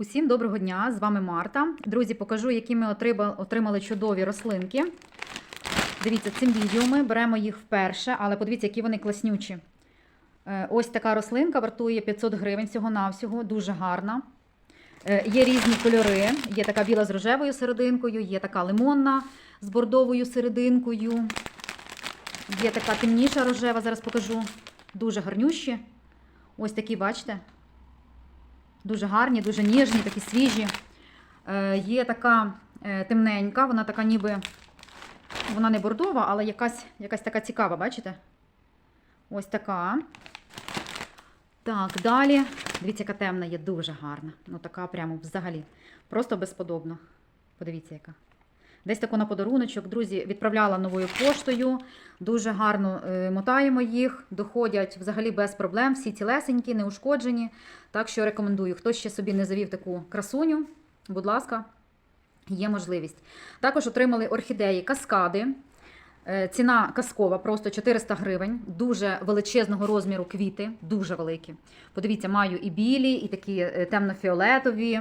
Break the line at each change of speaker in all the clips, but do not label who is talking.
Усім доброго дня! З вами Марта. Друзі, покажу, які ми отримали чудові рослинки. Дивіться, цим відео беремо їх вперше, але подивіться, які вони класнючі. Е, Ось така рослинка вартує 500 гривень всього-навсього, дуже гарна. Е, Є різні кольори. Є така біла з рожевою серединкою, є така лимонна з бордовою серединкою. Є така темніша рожева, зараз покажу. Дуже гарнющі. Ось такі, бачите? Дуже гарні, дуже ніжні, такі свіжі. Е, є така е, темненька, вона така ніби. Вона не бордова, але якась, якась така цікава, бачите? Ось така. Так, далі. Дивіться, яка темна є, дуже гарна. Ну, така прямо взагалі. Просто безподобна. Подивіться, яка. Десь таку на подаруночок, друзі, відправляла новою поштою. Дуже гарно е, мотаємо їх, доходять взагалі без проблем, всі цілесенькі, неушкоджені. Так що рекомендую. Хто ще собі не завів таку красуню, будь ласка, є можливість. Також отримали орхідеї каскади. Е, Ціна казкова, просто 400 гривень. Дуже величезного розміру квіти, дуже великі. Подивіться, маю і білі, і такі е, темно-фіолетові,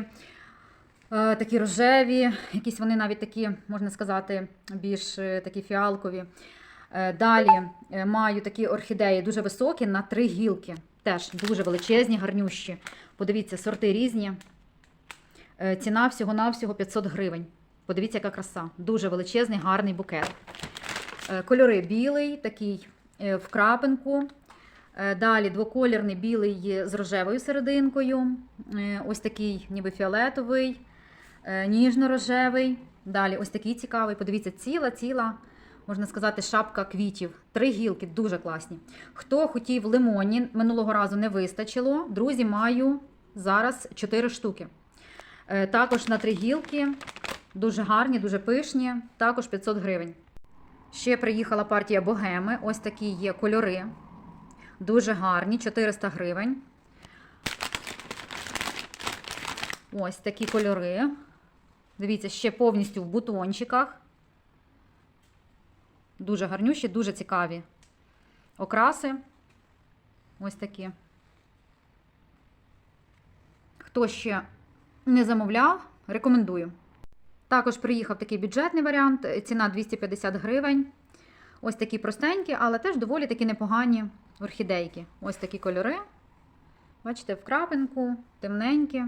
такі рожеві, якісь вони навіть такі, можна сказати, більш е, такі фіалкові. Е, Далі е, маю такі орхідеї дуже високі на три гілки. Теж дуже величезні, гарнющі. Подивіться, сорти різні. Е, Ціна всього-навсього 500 гривень. Подивіться, яка краса. Дуже величезний, гарний букет. Е, Кольори білий, такий е, в крапинку. Е, Далі двоколірний білий з рожевою серединкою. Е, Ось такий, ніби фіолетовий, е, ніжно-рожевий. Далі ось такий цікавий. Подивіться, ціла, ціла, можна сказати, шапка квітів. Три гілки, дуже класні. Хто хотів лимоні, минулого разу не вистачило. Друзі, маю зараз 4 штуки. Е, Також на три гілки. Дуже гарні, дуже пишні. Також 500 гривень. Ще приїхала партія богеми. Ось такі є кольори. Дуже гарні, 400 гривень. Ось такі кольори. Дивіться, ще повністю в бутончиках. Дуже гарнющі, дуже цікаві окраси. Ось такі. Хто ще не замовляв, рекомендую. Також приїхав такий бюджетний варіант, ціна 250 гривень. Ось такі простенькі, але теж доволі такі непогані орхідейки. Ось такі кольори. Бачите, в крапинку, темненькі.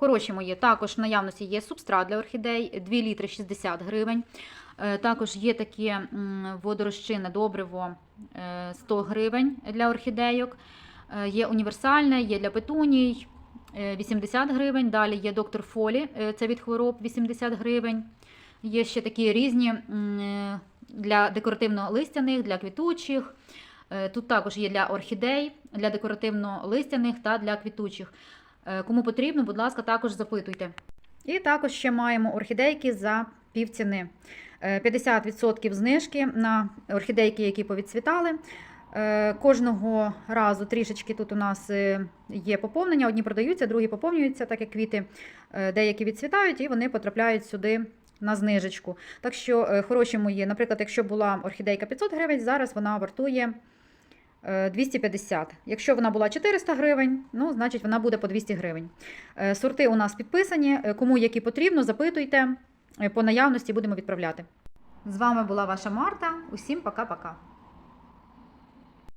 Хороші мої. Також в наявності є субстрат для орхідей 2 літри 60 гривень. Е, Також є таке водорозчинне добриво е, 100 гривень для орхідейок. Е, Є універсальне, є для петуній е, 80 гривень. Далі є доктор Фолі, е, це від хвороб 80 гривень. Є ще такі різні е, для декоративно-листяних, для квітучих. Е, Тут також є для орхідей, для декоративно-листяних та для квітучих. Е, Кому потрібно, будь ласка, також запитуйте. І також ще маємо орхідейки за півціни. Е, 50% знижки на орхідейки, які повідцвітали. Е, Кожного разу трішечки тут у нас е, є поповнення. Одні продаються, другі поповнюються, так як квіти е, деякі відцвітають, і вони потрапляють сюди на знижечку. Так що е, хороші мої, наприклад, якщо була орхідейка 500 гривень, зараз вона вартує е, 250. Якщо вона була 400 гривень, ну, значить вона буде по 200 гривень. Е, Сорти у нас підписані. Е, Кому які потрібно, запитуйте. Е, По наявності будемо відправляти. З вами була ваша Марта. Усім пока-пока.